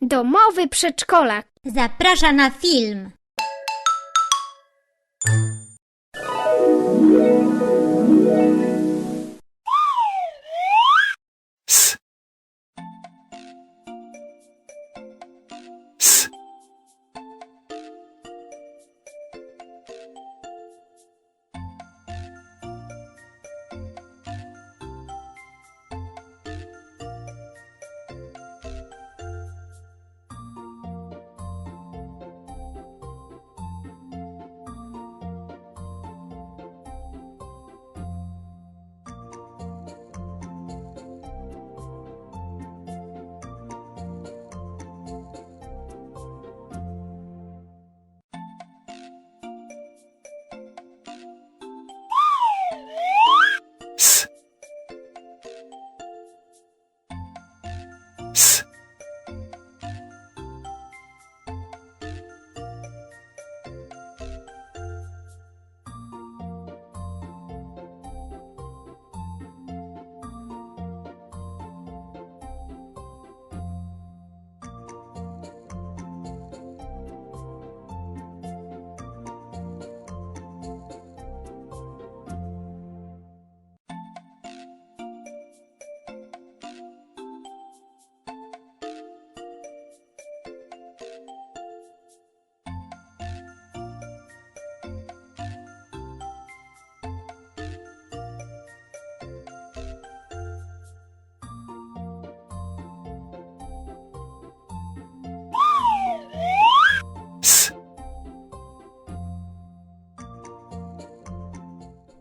Domowy przedszkolak. Zaprasza na film.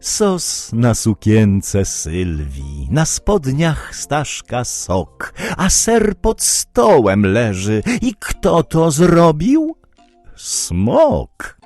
Sos na sukience Sylwii, na spodniach Staszka sok, a ser pod stołem leży. I kto to zrobił? Smok.